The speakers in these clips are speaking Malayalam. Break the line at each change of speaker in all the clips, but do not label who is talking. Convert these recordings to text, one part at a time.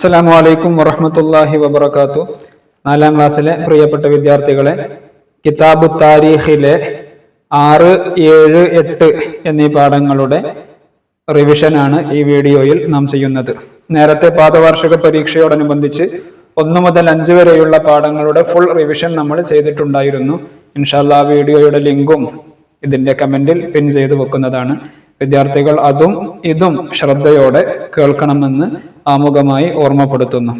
അസ്സലാമു അലൈക്കും വറഹമത്തല്ലാഹി വബർക്കാത്തു നാലാം ക്ലാസ്സിലെ പ്രിയപ്പെട്ട വിദ്യാർത്ഥികളെ കിതാബു താരീഖിലെ ആറ് ഏഴ് എട്ട് എന്നീ പാഠങ്ങളുടെ റിവിഷനാണ് ഈ വീഡിയോയിൽ നാം ചെയ്യുന്നത്. നേരത്തെ പാദവാർഷിക പരീക്ഷയോടനുബന്ധിച്ച് ഒന്ന് മുതൽ അഞ്ച് വരെയുള്ള പാഠങ്ങളുടെ ഫുൾ റിവിഷൻ നമ്മൾ ചെയ്തിട്ടുണ്ടായിരുന്നു. ഇൻഷാല്ല വീഡിയോയുടെ ലിങ്കും ഇതിന്റെ കമന്റിൽ പിൻ ചെയ്തു വെക്കുന്നതാണ്. വിദ്യാർത്ഥികൾ അതും ഇതും ശ്രദ്ധയോടെ കേൾക്കണമെന്ന് ആമുഖമായി ഓർമ്മപ്പെടുത്തുന്നു.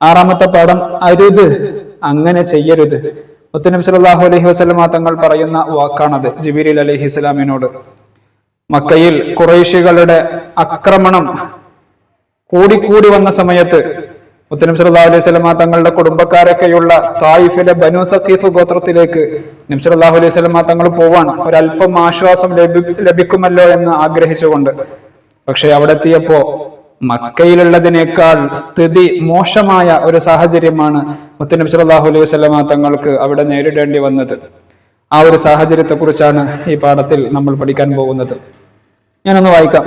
ആറാമത്തെ പാഠം അരുത് അങ്ങനെ ചെയ്യരുത്. മുത്തനബി സല്ലല്ലാഹു അലൈഹി വസല്ലമ തങ്ങൾ പറയുന്ന വാക്കാണത് ജിബിരിൽ അലൈഹി ഇസ്ലാമിനോട് മക്കയിൽ കുറേശികളുടെ ആക്രമണം കൂടിക്കൂടി വന്ന സമയത്ത് മുത്തനബി സല്ലല്ലാഹു അലൈഹി വസല്ലമ തങ്ങളുടെ കുടുംബക്കാരൊക്കെയുള്ള തായിഫിലെ ബനു സഖീഫ് ഗോത്രത്തിലേക്ക് നബി സല്ലല്ലാഹു അലൈഹി വസല്ലമ തങ്ങൾ പോവാൻ ഒരല്പം ആശ്വാസം ലഭിക്കുമല്ലോ എന്ന് ആഗ്രഹിച്ചുകൊണ്ട്. പക്ഷെ അവിടെ എത്തിയപ്പോ മക്കയിലുള്ളതിനേക്കാൾ സ്ഥിതി മോശമായ ഒരു സാഹചര്യമാണ് മുത്തനബി സല്ലല്ലാഹു അലൈഹി വസല്ലമ തങ്ങൾക്ക് അവിടെ നേരിടേണ്ടി വന്നത്. ആ ഒരു സാഹചര്യത്തെക്കുറിച്ചാണ് ഈ പാഠത്തിൽ നമ്മൾ പഠിക്കാൻ പോകുന്നത്. ഞാനൊന്ന് വായിക്കാം.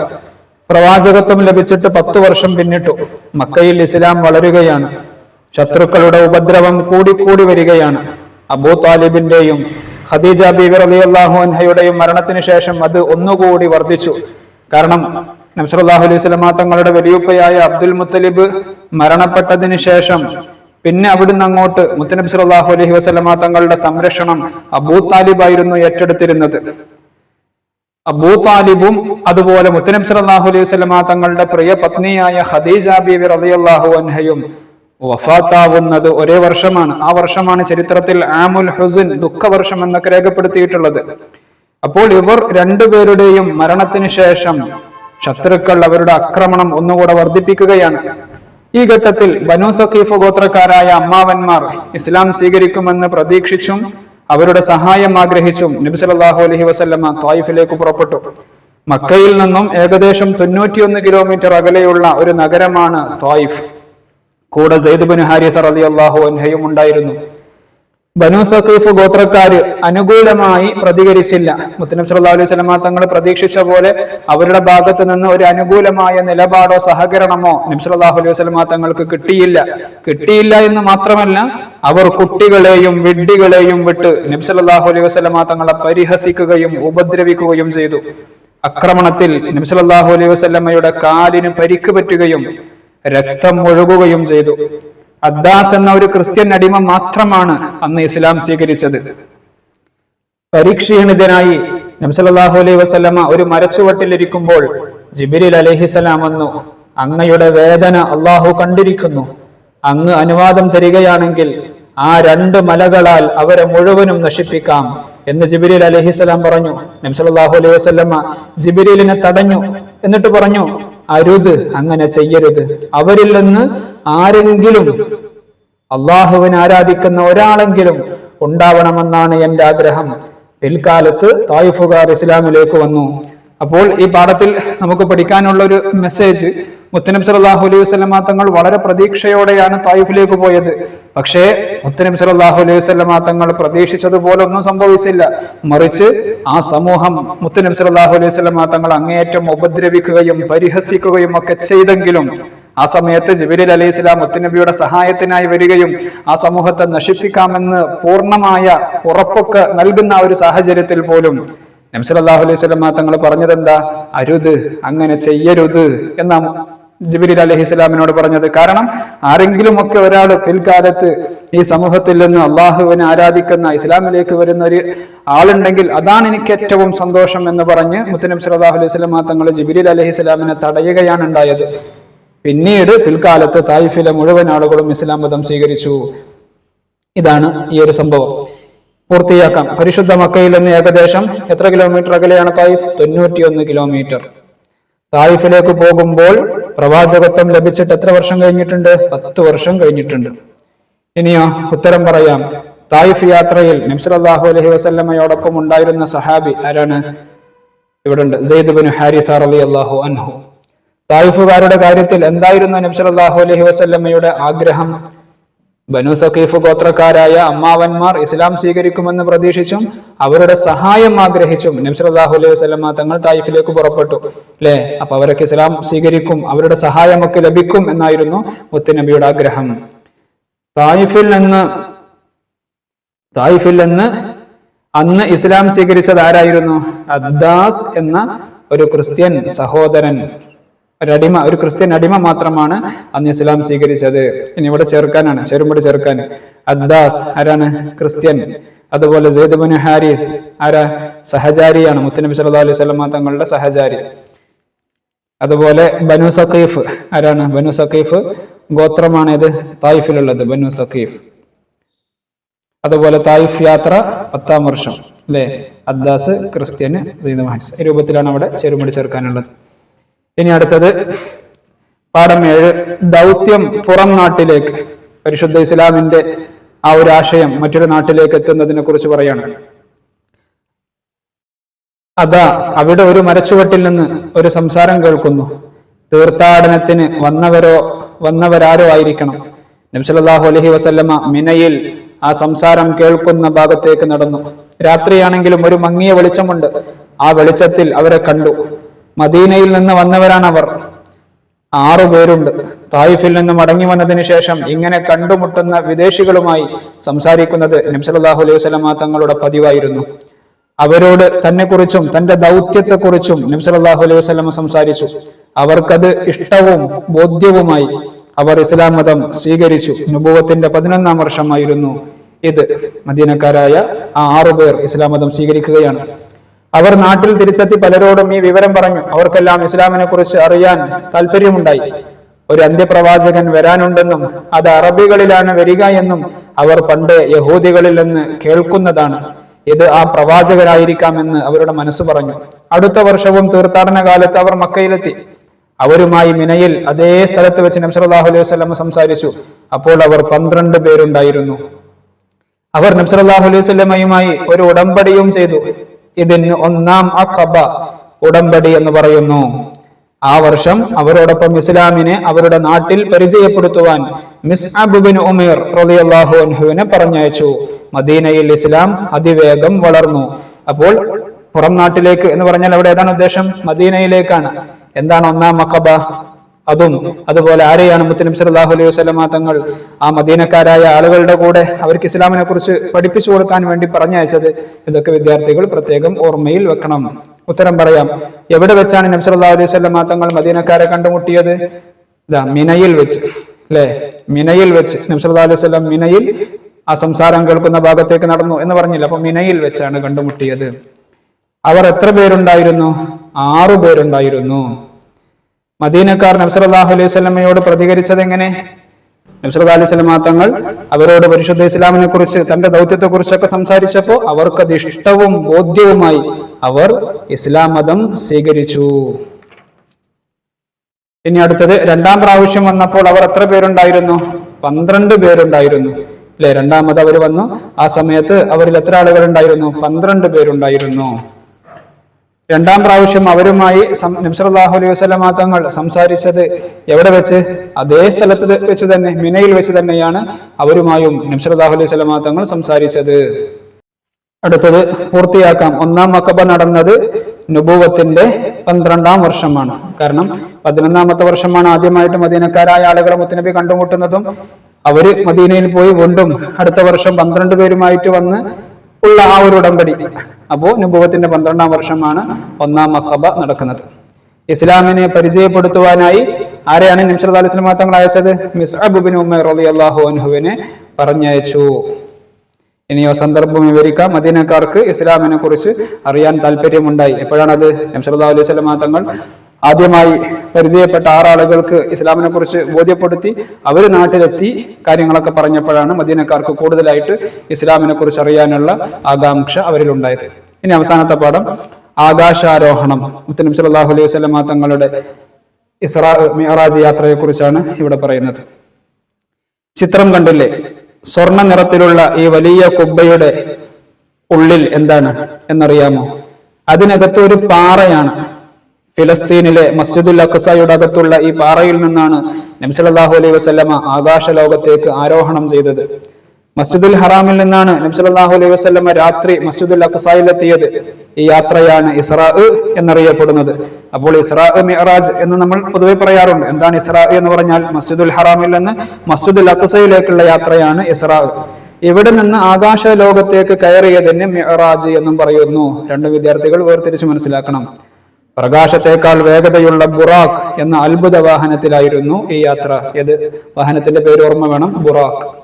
പ്രവാചകത്വം ലഭിച്ചിട്ട് പത്ത് വർഷം പിന്നിട്ടു. മക്കയിൽ ഇസ്ലാം വളരുകയാണ്. ശത്രുക്കളുടെ ഉപദ്രവം കൂടിക്കൂടി വരികയാണ്. അബൂ താലിബിന്റെയും ഖദീജ ബീബി റളിയല്ലാഹു അൻഹയുടെയും മരണത്തിന് ശേഷം അത് ഒന്നുകൂടി വർദ്ധിച്ചു. കാരണം നംസറുല്ലാഹു അലൈഹി സ്വലമ തങ്ങളുടെ വലിയുപ്പയായ അബ്ദുൽ മുത്തലിബ് മരണപ്പെട്ടതിന് ശേഷം പിന്നെ അവിടുന്ന് അങ്ങോട്ട് മുത്തനബി അള്ളാഹു അലഹി വസല്ലമ തങ്ങളുടെ സംരക്ഷണം അബൂ താലിബായിരുന്നു ഏറ്റെടുത്തിരുന്നത്. അബൂ താലിബും അതുപോലെ മുത്തനബി സല്ലല്ലാഹു അലൈഹി വസല്ലമ തങ്ങളുടെ പ്രിയ പത്നിയായ ഖദീജ ബീവി റളിയല്ലാഹു അൻഹയും വഫാത്താവുന്നത് ഒരേ വർഷമാണ്. ആ വർഷമാണ് ചരിത്രത്തിൽ ആമുൽ ഹുസിൻ ദുഃഖവർഷം എന്നൊക്കെ രേഖപ്പെടുത്തിയിട്ടുള്ളത്. അപ്പോൾ ഇവർ രണ്ടുപേരുടെയും മരണത്തിന് ശേഷം ശത്രുക്കൾ അവരുടെ ആക്രമണം ഒന്നുകൂടെ വർദ്ധിപ്പിക്കുകയാണ്. ഈ ഘട്ടത്തിൽ ബനു സഖീഫ് ഗോത്രക്കാരായ അമ്മാവന്മാർ ഇസ്ലാം സ്വീകരിക്കുമെന്ന് പ്രതീക്ഷിച്ചും അവരുടെ സഹായം ആഗ്രഹിച്ചും നബി സല്ലല്ലാഹു അലൈഹി വസല്ലമ തായിഫിലേക്ക് പുറപ്പെട്ടു. മക്കയിൽ നിന്നും ഏകദേശം തൊണ്ണൂറ്റിയൊന്ന് കിലോമീറ്റർ അകലെയുള്ള ഒരു നഗരമാണ് തായിഫ്. കൂടെ സെയ്ദ് ഹാരിസ റളിയല്ലാഹു അൻഹയും ഉണ്ടായിരുന്നു. ബനു സഖീഫ് ഗോത്രക്കാര് അനുകൂലമായി പ്രതികരിച്ചില്ല. മുത്തനബ് സല്ലല്ലാഹു അലൈഹി വസല്ലമ തങ്ങൾ പ്രതീക്ഷിച്ച പോലെ അവരുടെ ഭാഗത്ത് നിന്ന് ഒരു അനുകൂലമായ നിലപാടോ സഹകരണമോ നബി സല്ലല്ലാഹു അലൈഹി വസല്ലമ തങ്ങൾക്ക് കിട്ടിയില്ല. കിട്ടിയില്ല എന്ന് മാത്രമല്ല അവർ കുട്ടികളെയും വിഡ്ഢികളെയും വിട്ട് നബി സല്ലല്ലാഹു അലൈഹി വസല്ലമ തങ്ങളെ പരിഹസിക്കുകയും ഉപദ്രവിക്കുകയും ചെയ്തു. ആക്രമണത്തിൽ നബി സല്ലല്ലാഹു അലൈഹി വസല്ലമയുടെ കാലിന് പരിക്ക് പറ്റുകയും രക്തം ഒഴുകുകയും ചെയ്തു. അദ്ദാസ് എന്ന ഒരു ക്രിസ്ത്യൻ അടിമ മാത്രമാണ് അന്ന് ഇസ്ലാം സ്വീകരിച്ചത്. പരീക്ഷീണിതനായി നംസലാഹു അലൈഹി വസല്ലമ ഒരു മരച്ചുവട്ടിലിരിക്കുമ്പോൾ ജിബിരിൽ അലഹിസലാം വന്നു. അങ്ങയുടെ വേദന അള്ളാഹു കണ്ടിരിക്കുന്നു. അങ്ങ് അനുവാദം തരികയാണെങ്കിൽ ആ രണ്ട് മലകളാൽ അവരെ മുഴുവനും നശിപ്പിക്കാം എന്ന് ജിബിരിൽ അലഹിസലാം പറഞ്ഞു. നംസലാഹു അലൈഹി വസല്ലമ ജിബിരിലിനെ തടഞ്ഞു. എന്നിട്ട് പറഞ്ഞു അരുത് അങ്ങനെ ചെയ്യരുത്. അവരിൽ നിന്ന് ആരെങ്കിലും അള്ളാഹുവിനെ ആരാധിക്കുന്ന ഒരാളെങ്കിലും ഉണ്ടാവണമെന്നാണ് എന്റെ ആഗ്രഹം. പിൽക്കാലത്ത് തായിഫുകാർ ഇസ്ലാമിലേക്ക് വന്നു. അപ്പോൾ ഈ പാഠത്തിൽ നമുക്ക് പഠിക്കാനുള്ള ഒരു മെസ്സേജ് മുത്തനബ് സലാഹു അലൈഹി വസ്ലമ തങ്ങൾ വളരെ പ്രതീക്ഷയോടെയാണ് തായിഫിലേക്ക് പോയത്. പക്ഷേ മുത്തനബി സലാഹു അലൈഹി വസ്ലമ തങ്ങൾ പ്രതീക്ഷിച്ചതുപോലെ ഒന്നും സംഭവിച്ചില്ല. മറിച്ച് ആ സമൂഹം മുത്തനബി സലാഹു അലൈഹി വസ്ലമ തങ്ങൾ അങ്ങേയറ്റം ഉപദ്രവിക്കുകയും പരിഹസിക്കുകയും ഒക്കെ ചെയ്തെങ്കിലും ആ സമയത്ത് ജിബിരിൽ അലൈഹി സ്വലാം മുത്തനബിയുടെ സഹായത്തിനായി വരികയും ആ സമൂഹത്തെ നശിപ്പിക്കാമെന്ന് പൂർണമായ ഉറപ്പൊക്കെ നൽകുന്ന ഒരു സാഹചര്യത്തിൽ പോലും നംസലാഹു അലൈഹി സ്വലമ തങ്ങൾ പറഞ്ഞതെന്താ? അരുത് അങ്ങനെ ചെയ്യരുത് എന്ന ജിബിരിൽ അലഹി ഇസ്ലാമിനോട് പറഞ്ഞത് കാരണം ആരെങ്കിലും ഒക്കെ ഒരാൾ പിൽക്കാലത്ത് ഈ സമൂഹത്തിൽ നിന്ന് അള്ളാഹുവിനെ ആരാധിക്കുന്ന ഇസ്ലാമിലേക്ക് വരുന്ന ഒരു ആളുണ്ടെങ്കിൽ അതാണ് എനിക്ക് ഏറ്റവും സന്തോഷം എന്ന് പറഞ്ഞ് മുത്തനബ് സലാഹു അലൈഹി സ്വലമ തങ്ങൾ ജിബിരിൽ അലഹി ഇസ്ലാമിനെ തടയുകയാണ് ഉണ്ടായത്. പിന്നീട് പിൽക്കാലത്ത് തായിഫിലെ മുഴുവൻ ആളുകളും ഇസ്ലാം മതം സ്വീകരിച്ചു. ഇതാണ് ഈ ഒരു സംഭവം. പൂർത്തിയാക്കാം. പരിശുദ്ധ മക്കയിൽ നിന്ന് ഏകദേശം എത്ര കിലോമീറ്റർ അകലെയാണ് തായിഫ്? തൊണ്ണൂറ്റിയൊന്ന് കിലോമീറ്റർ തായിഫിലേക്ക് പോകുമ്പോൾ പ്രവാചകത്വം ലഭിച്ചിട്ട് എത്ര വർഷം കഴിഞ്ഞിട്ടുണ്ട്? പത്ത് വർഷം കഴിഞ്ഞിട്ടുണ്ട്. ഇനിയോ ഉത്തരം പറയാം. തായിഫ് യാത്രയിൽ നബ്സലാഹു അലഹി വസല്ലമയോടൊപ്പം ഉണ്ടായിരുന്ന സഹാബി ആരാണ്? ഇവിടെ ഉണ്ട് സെയ്ദ് ബിൻ ഹാരിസ റലി അള്ളാഹു അൻഹു. തായിഫുകാരുടെ കാര്യത്തിൽ എന്തായിരുന്നു നബ്സലാഹു അലഹി വസല്ലമ്മയുടെ ആഗ്രഹം? ബനു സഖീഫ് ഗോത്രക്കാരായ അമ്മാവന്മാർ ഇസ്ലാം സ്വീകരിക്കുമെന്ന് പ്രതീക്ഷിച്ചും അവരുടെ സഹായം ആഗ്രഹിച്ചും നബ്സലാഹു അലൈഹി വസ്ലമ തങ്ങൾ തായിഫിലേക്ക് പുറപ്പെട്ടു. അല്ലെ അപ്പൊ അവരൊക്കെ ഇസ്ലാം സ്വീകരിക്കും അവരുടെ സഹായമൊക്കെ ലഭിക്കും എന്നായിരുന്നു മുത്തുനബിയുടെ ആഗ്രഹം. തായിഫിൽ നിന്ന് തായിഫിൽ നിന്ന് അന്ന് ഇസ്ലാം സ്വീകരിച്ചത് ആരായിരുന്നു? അദ്ദാസ് എന്ന ഒരു ക്രിസ്ത്യൻ സഹോദരൻ. ഒരടിമ ഒരു ക്രിസ്ത്യൻ അടിമ മാത്രമാണ് അന്ന് ഇസ്ലാം സ്വീകരിച്ചത്. ഇനി ഇവിടെ ചേർക്കാനാണ് ചേരുമ്പോൾ ചേർക്കാൻ. അദ്ദാസ് ആരാണ്? ക്രിസ്ത്യൻ. അതുപോലെ ജെയ്ദുബിൻ ഹാരിസ് ആരാ? സഹചാരിയാണ്. മുത്തനബി സല്ലല്ലാഹു അലൈഹി സ്വലമ തങ്ങളുടെ സഹചാരി. അതുപോലെ ബനു സഖീഫ് ആരാണ്? ബനു സഖീഫ് ഗോത്രമാണ് ഇത് തായിഫിലുള്ളത് ബനു സഖീഫ്. അതുപോലെ തായിഫ് യാത്ര പത്താം വർഷം അല്ലെ? അദ്ദാസ് ക്രിസ്ത്യന് സെയ്ദ് മഹാൻസ് രൂപത്തിലാണ് അവിടെ ചെറുമുടി ചേർക്കാനുള്ളത്. ഇനി അടുത്തത് പാഠം ഏഴ്. ദൗത്യം പുറം നാട്ടിലേക്ക്. പരിശുദ്ധ ഇസ്ലാമിന്റെ ആ ഒരു ആശയം മറ്റൊരു നാട്ടിലേക്ക് എത്തുന്നതിനെ കുറിച്ച് പറയാണ്. അതാ അവിടെ ഒരു മരച്ചുവട്ടിൽ നിന്ന് ഒരു സംസാരം കേൾക്കുന്നു. തീർത്ഥാടനത്തിന് വന്നവരോ വന്നവരാരോ ആയിരിക്കണം. നബ്സലാഹു അലഹി വസല്ലമ മിനയിൽ ആ സംസാരം കേൾക്കുന്ന ഭാഗത്തേക്ക് നടന്നു. രാത്രിയാണെങ്കിലും ഒരു മങ്ങിയ വെളിച്ചമുണ്ട്. ആ വെളിച്ചത്തിൽ അവരെ കണ്ടു. മദീനയിൽ നിന്ന് വന്നവരാണ് അവർ ആറു പേരുണ്ട്. തായിഫിൽ നിന്ന് മടങ്ങി വന്നതിന് ശേഷം ഇങ്ങനെ കണ്ടുമുട്ടുന്ന വിദേശികളുമായി സംസാരിക്കുന്നത് നബ്സലാഹു അലൈഹി വസല്ലമ തങ്ങളുടെ പതിവായിരുന്നു. അവരോട് തന്നെക്കുറിച്ചും തന്റെ ദൗത്യത്തെക്കുറിച്ചും നബ്സലാഹു അലൈഹി വസല്ലമ സംസാരിച്ചു. അവർക്കത് ഇഷ്ടവും ബോധ്യവുമായി അവർ ഇസ്ലാം മതം സ്വീകരിച്ചു. നുഭവത്തിന്റെ പതിനൊന്നാം വർഷമായിരുന്നു ഇത്. മദീനക്കാരായ ആ ആറുപേർ ഇസ്ലാം മതം സ്വീകരിക്കുകയാണ്. അവർ നാട്ടിൽ തിരിച്ചെത്തി പലരോടും ഈ വിവരം പറഞ്ഞു. അവർക്കെല്ലാം ഇസ്ലാമിനെ കുറിച്ച് അറിയാൻ താല്പര്യമുണ്ടായി ഒരു അന്ത്യപ്രവാചകൻ വരാനുണ്ടെന്നും അത് അറബികളിലാണ് വരിക എന്നും അവർ പണ്ട് യഹൂദികളിൽ നിന്ന് കേൾക്കുന്നതാണ്. ഇത് ആ പ്രവാചകരായിരിക്കാമെന്ന് അവരുടെ മനസ്സ് പറഞ്ഞു. അടുത്ത വർഷവും തീർത്ഥാടന കാലത്ത് അവർ മക്കയിലെത്തി. അവരുമായി മിനയിൽ അതേ സ്ഥലത്ത് വെച്ച് നബ്സലാഹു അലൈഹി വസ്ലം സംസാരിച്ചു. അപ്പോൾ അവർ പന്ത്രണ്ട് പേരുണ്ടായിരുന്നു. അവർ നബ്സലാഹു അലൈഹി വസ്ലമയുമായി ഒരു ഉടമ്പടിയും ചെയ്തു. ഇതിന് ഒന്നാം അഖബ ഉടമ്പടി എന്ന് പറയുന്നു. ആ വർഷം അവരോടൊപ്പം ഇസ്ലാമിനെ അവരുടെ നാട്ടിൽ പരിചയപ്പെടുത്തുവാൻ മിസ് അബുബിൻ ഉമേർ റളിയല്ലാഹു അൻഹുവിനെ പറഞ്ഞയച്ചു. മദീനയിൽ ഇസ്ലാം അതിവേഗം വളർന്നു. അപ്പോൾ പുറം നാട്ടിലേക്ക് എന്ന് പറഞ്ഞാൽ അവിടെ ഏതാണ് ഉദ്ദേശം? മദീനയിലേക്കാണ്. എന്താണ് ഒന്നാം മക്കബ അതും അതുപോലെ ആരെയാണ് മുത്തനബി സലാഹു അലൈഹി വസ്ലമ തങ്ങൾ ആ മദീനക്കാരായ ആളുകളുടെ കൂടെ അവർക്ക് ഇസ്ലാമിനെ കുറിച്ച് പഠിപ്പിച്ചു കൊടുക്കാൻ വേണ്ടി പറഞ്ഞയച്ചത്? ഇതൊക്കെ വിദ്യാർത്ഥികൾ പ്രത്യേകം ഓർമ്മയിൽ വെക്കണം. ഉത്തരം പറയാം. എവിടെ വെച്ചാണ് നബി സല്ലല്ലാഹു അലൈഹി വസ്ലമ തങ്ങൾ മദീനക്കാരെ കണ്ടുമുട്ടിയത്? ഇതാ മിനയിൽ വെച്ച്. അല്ലെ മിനയിൽ വെച്ച്. നബി സല്ലല്ലാഹു അലൈഹി വസല്ലം മിനയിൽ ആ സംസാരം കേൾക്കുന്ന ഭാഗത്തേക്ക് നടന്നു എന്ന് പറഞ്ഞില്ല. അപ്പൊ മിനയിൽ വെച്ചാണ് കണ്ടുമുട്ടിയത്. അവർ എത്ര പേരുണ്ടായിരുന്നു? ആറു പേരുണ്ടായിരുന്നു. മദീനക്കാർ നബ്സലാഹു അലൈഹി സ്വലമയോട് പ്രതികരിച്ചത് എങ്ങനെ? നബ്സലാ അലൈഹി സ്വലമാ തങ്ങൾ അവരോട് പരിശുദ്ധ ഇസ്ലാമിനെ കുറിച്ച് തന്റെ ദൗത്യത്തെ കുറിച്ചൊക്കെ സംസാരിച്ചപ്പോൾ അവർക്കത് ഇഷ്ടവും ബോധ്യവുമായി അവർ ഇസ്ലാം മതം സ്വീകരിച്ചു. ഇനി അടുത്തത് രണ്ടാം പ്രാവശ്യം വന്നപ്പോൾ അവർ എത്ര പേരുണ്ടായിരുന്നു? പന്ത്രണ്ട് പേരുണ്ടായിരുന്നു. അല്ലെ? രണ്ടാമത് അവർ വന്നു. ആ സമയത്ത് അവരിൽ എത്ര ആളുകൾ ഉണ്ടായിരുന്നു? പന്ത്രണ്ട് പേരുണ്ടായിരുന്നു. രണ്ടാം പ്രാവശ്യം അവരുമായി നബ്സലാഹു അലൈഹി വസ്ലമ തങ്ങൾ സംസാരിച്ചത് എവിടെ വെച്ച്? അതേ സ്ഥലത്ത് വെച്ച് തന്നെ മിനയിൽ വെച്ച് തന്നെയാണ് അവരുമായും നബ്സലാഹു അലൈഹി വസ്ലമ തങ്ങൾ സംസാരിച്ചത്. അടുത്തത് പൂർത്തിയാക്കാം. ഒന്നാം മക്കബ നടന്നത് നുബൂവത്തിന്റെ പന്ത്രണ്ടാം വർഷമാണ്. കാരണം പതിനൊന്നാമത്തെ വർഷമാണ് ആദ്യമായിട്ട് മദീനക്കാരായ ആളുകളെ മുത്തനബി കണ്ടുമുട്ടുന്നതും അവർ മദീനയിൽ പോയി വീണ്ടും അടുത്ത വർഷം പന്ത്രണ്ട് പേരുമായിട്ട് വന്ന് ഉള്ള ആ ഒരു ഉടമ്പടി. അപ്പോ നുഭവത്തിന്റെ പന്ത്രണ്ടാം വർഷമാണ് ഒന്നാം മക്കബ നടക്കുന്നത്. ഇസ്ലാമിനെ പരിചയപ്പെടുത്തുവാനായി ആരെയാണ് നിംസർ അലി സ്വലമാ തങ്ങൾ അയച്ചത്? മിസ്അബുബിൻ ഉമ്മർ അള്ളാഹു അൻഹുവിനെ പറഞ്ഞയച്ചു. ഇനിയോ സന്ദർഭം വിവരിക്കാം. മദീനക്കാർക്ക് ഇസ്ലാമിനെ കുറിച്ച് അറിയാൻ താല്പര്യമുണ്ടായി എപ്പോഴാണ് അത് നംസല്ലാ അലൈഹി സ്വലമാ തങ്ങൾ ആദ്യമായി പരിചയപ്പെട്ട ആറാളുകൾക്ക് ഇസ്ലാമിനെ കുറിച്ച് ബോധ്യപ്പെടുത്തി അവർ നാട്ടിലെത്തി കാര്യങ്ങളൊക്കെ പറഞ്ഞപ്പോഴാണ് മദീനക്കാർക്ക് കൂടുതലായിട്ട് ഇസ്ലാമിനെ കുറിച്ച് അറിയാനുള്ള ആകാംക്ഷ അവരിലുണ്ടായത്. ഇനി അവസാനത്തെ പാഠം. ആകാശാരോഹണം. മുത്തനബി സല്ലല്ലാഹു അലൈഹി വസല്ലമ തങ്ങളുടെ ഇസ്രാ മിഹറാജ് യാത്രയെ കുറിച്ചാണ് ഇവിടെ പറയുന്നത്. ചിത്രം കണ്ടില്ലേ? സ്വർണ നിറത്തിലുള്ള ഈ വലിയ കുബ്ബയുടെ ഉള്ളിൽ എന്താണ് എന്നറിയാമോ? അതിനകത്ത് ഒരു പാറയാണ്. ഫിലസ്തീനിലെ മസ്ജിദുൽ അഖസായുടെ അകത്തുള്ള ഈ പാറയിൽ നിന്നാണ് നബ്സലാഹു അലൈഹി വസ്ലമ ആകാശ ലോകത്തേക്ക് ആരോഹണം ചെയ്തത്. മസ്ജിദുൽ ഹറാമിൽ നിന്നാണ് നബ്സലാഹു അലൈഹി വസ്ലമ രാത്രി മസ്ജിദുൽ അഖ്സായിലെത്തിയത് ഈ യാത്രയാണ് ഇസ്രാ എന്നറിയപ്പെടുന്നത്. അപ്പോൾ ഇസ്രാ മിഅറാജ് എന്ന് നമ്മൾ പൊതുവെ പറയാറുണ്ട്. എന്താണ് ഇസ്രാ എന്ന് പറഞ്ഞാൽ മസ്ജിദുൽ ഹറാമിൽ നിന്ന് മസ്ജിദുൽ അഖസയിലേക്കുള്ള യാത്രയാണ് ഇസ്രാ ഇവിടെ നിന്ന് ആകാശ ലോകത്തേക്ക് കയറിയതിന് മിഅറാജ് എന്നും പറയുന്നു. രണ്ട് വിദ്യാർത്ഥികൾ വേർതിരിച്ച് മനസ്സിലാക്കണം. പ്രകാശത്തേക്കാൾ വേഗതയുള്ള ബുറാഖ് എന്ന അത്ഭുത വാഹനത്തിലായിരുന്നു ഈ യാത്ര. ഏത്? വാഹനത്തിന്റെ പേര് ഓർമ്മ വേണം. ബുറാഖ്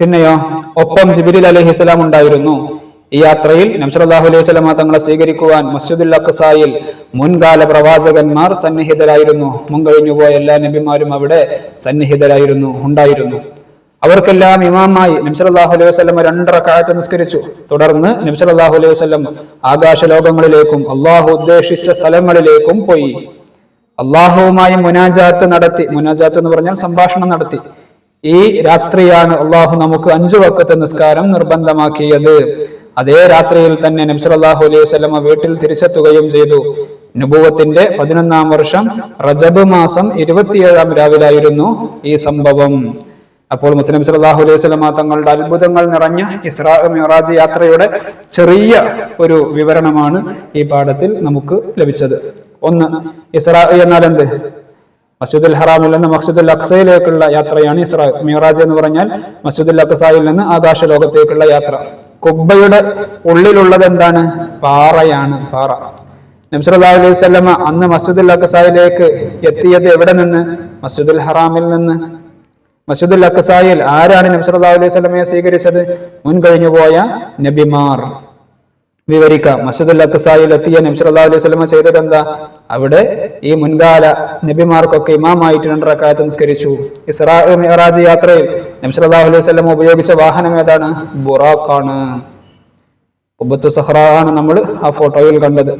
പിന്നെയോ ഒപ്പം ജിബിരിൽ അലഹിസ്സലാം ഉണ്ടായിരുന്നു. ഈ യാത്രയിൽ നംസലാഹു അലൈഹി സ്വലാമ തങ്ങളെ സ്വീകരിക്കുവാൻ മസ്ജിദുൽ അക്സായിൽ മുൻകാല പ്രവാചകന്മാർ സന്നിഹിതരായിരുന്നു. മുൻകഴിഞ്ഞുപോയ എല്ലാ നബിമാരും അവിടെ സന്നിഹിതരായിരുന്നു ഉണ്ടായിരുന്നു. അവർക്കെല്ലാം ഇമാമായി നിംസലാഹു അലൈഹി വസ്ലം രണ്ടര കാലത്ത് നിസ്കരിച്ചു. തുടർന്ന് നിംസലാഹു അലൈഹി വസ്ലം ആകാശ ലോകങ്ങളിലേക്കും അള്ളാഹു ഉദ്ദേശിച്ച സ്ഥലങ്ങളിലേക്കും പോയി. അള്ളാഹുവുമായി മുനാജാത്ത് നടത്തി. മുനാജാത്ത് എന്ന് പറഞ്ഞാൽ സംഭാഷണം നടത്തി. ഈ രാത്രിയാണ് അള്ളാഹു നമുക്ക് അഞ്ചു വക്കത്തെ നിസ്കാരം നിർബന്ധമാക്കിയത്. അതേ രാത്രിയിൽ തന്നെ നബ്സലാഹു അലൈഹി വസ്ലമ വീട്ടിൽ തിരിച്ചെത്തുകയും ചെയ്തു. നുബൂവത്തിന്റെ പതിനൊന്നാം വർഷം റജബ് മാസം ഇരുപത്തിയേഴാം രാവിലായിരുന്നു ഈ സംഭവം. അപ്പോൾ മുത്തനബി സല്ലല്ലാഹു അലൈഹി വസല്ലമ തങ്ങളുടെ അത്ഭുതങ്ങൾ നിറഞ്ഞ ഇസ്രാ മിറാജ് യാത്രയുടെ ചെറിയ ഒരു വിവരണമാണ് ഈ പാഠത്തിൽ നമുക്ക് ലഭിച്ചത്. ഒന്ന് ഇസ്രാ എന്നാൽ എന്ത്? മസ്ജിദുൽ ഹറാമിൽ നിന്ന് മസ്ജിദുൽ അക്സയിലേക്കുള്ള യാത്രയാണ് ഇസ്രാ മിറാജ് എന്ന് പറഞ്ഞാൽ മസ്ജിദുൽ അക്സായിൽ നിന്ന് ആകാശ ലോകത്തേക്കുള്ള യാത്ര. കുബ്ബയുടെ ഉള്ളിലുള്ളത് എന്താണ്? പാറയാണ് പാറ. നബ്സല്ലാ അലൈഹി സ്വലമ അന്ന് മസ്ജിദുൽ അക്സായിലേക്ക് എത്തിയത് എവിടെ നിന്ന്? മസ്ജിദുൽ ഹറാമിൽ നിന്ന്. മസ്ജിദുൽ അക്സായിൽ ആരാണ് നബി സല്ലല്ലാഹു അലൈഹി വസല്ലമയെ സ്വീകരിച്ചത്? മുൻ കഴിഞ്ഞു പോയ നബിമാർ. വിവരിക്കാം മസ്ജിദുൽ അക്സായിൽ എത്തിയ നബി സല്ലല്ലാഹു അലൈഹി വസല്ലമ ചെയ്തത് എന്താ അവിടെ ഈ മുൻകാല നബിമാർക്കൊക്കെ ഇമാമായിട്ട് റക്അത്ത് നിസ്കരിച്ചു. ഇസ്രാ മിഅറാജ് യാത്രയിൽ നബി സല്ലല്ലാഹു അലൈഹി വസല്ലമ ഉപയോഗിച്ച വാഹനം ഏതാണ്? ബുറാഖാണ്. ഉബത്തു സഹ്റ ആണ് നമ്മൾ ആ ഫോട്ടോയിൽ കണ്ടത്.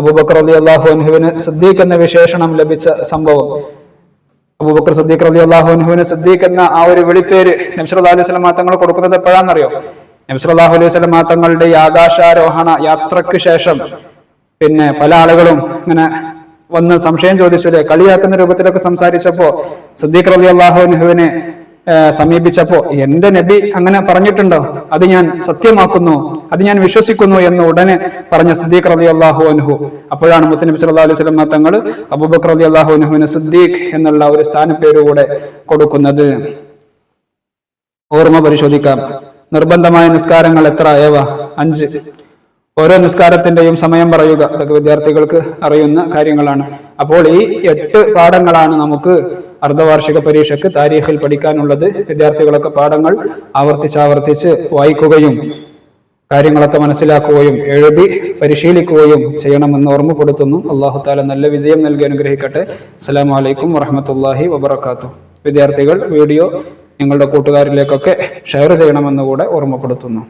അബൂബക്കർ റളിയല്ലാഹു അൻഹുവിന് സിദ്ദീഖ് എന്ന വിശേഷണം ലഭിച്ച സംഭവം. അബൂബക്കർ സദ്ദീഖ് റലി അള്ളാഹുനുവിന് സദ്ദീഖ് എന്ന ആ ഒരു വിളിപ്പേര് നബ്സല്ലാ അലൈഹി സ്വലം തങ്ങൾ കൊടുക്കുന്നത് എപ്പോഴാണെന്നറിയോ? നബ്സല്ലാഹു അലൈഹി സ്വലം തങ്ങളുടെ ഈ ആകാശാരോഹണ യാത്രയ്ക്ക് ശേഷം പിന്നെ പല ആളുകളും ഇങ്ങനെ വന്ന് സംശയം ചോദിച്ചു കളിയാക്കുന്ന രൂപത്തിലൊക്കെ സംസാരിച്ചപ്പോ സദ്ദീഖ് റലി അള്ളാഹുനുഹുവിനെ സമീപിച്ചപ്പോ എന്റെ നബി അങ്ങനെ പറഞ്ഞിട്ടുണ്ടോ? അത് ഞാൻ സത്യമാക്കുന്നു അത് ഞാൻ വിശ്വസിക്കുന്നു എന്ന് ഉടനെ പറഞ്ഞ സിദ്ദീഖ് റബി അള്ളാഹു അനുഹു അപ്പോഴാണ് മുത്തനബി സല്ലാ അലൈഹി വസല്ലം തങ്ങൾ അബൂബക്കർ റബി അള്ളാഹു അനുഹുവിന് സിദ്ദീഖ് എന്നുള്ള ഒരു സ്ഥാനപ്പേര് കൂടെ കൊടുക്കുന്നത്. ഓർമ്മ പരിശോധിക്കാം. നിർബന്ധമായ നിസ്കാരങ്ങൾ എത്ര ഏവ അഞ്ച്. ഓരോ നിസ്കാരത്തിന്റെയും സമയം പറയുക. അതൊക്കെ വിദ്യാർത്ഥികൾക്ക് അറിയുന്ന കാര്യങ്ങളാണ്. അപ്പോൾ ഈ എട്ട് പാഠങ്ങളാണ് നമുക്ക് അർദ്ധവാർഷിക പരീക്ഷയ്ക്ക് താരീഖിൽ പഠിക്കാനുള്ളത് വിദ്യാർത്ഥികളൊക്കെ പാഠങ്ങൾ ആവർത്തിച്ചാവർത്തിച്ച് വായിക്കുകയും കാര്യങ്ങളൊക്കെ മനസ്സിലാക്കുകയും എഴുതി പരിശീലിക്കുകയും ചെയ്യണമെന്ന് ഓർമ്മപ്പെടുത്തുന്നു. അള്ളാഹു താല നല്ല വിജയം നൽകി അനുഗ്രഹിക്കട്ടെ. അസ്സലാമു വലൈക്കും വറഹമത്തല്ലാഹി വബർക്കാത്തു വിദ്യാർത്ഥികൾ വീഡിയോ നിങ്ങളുടെ കൂട്ടുകാരിലേക്കൊക്കെ ഷെയർ ചെയ്യണമെന്ന് കൂടെ ഓർമ്മപ്പെടുത്തുന്നു.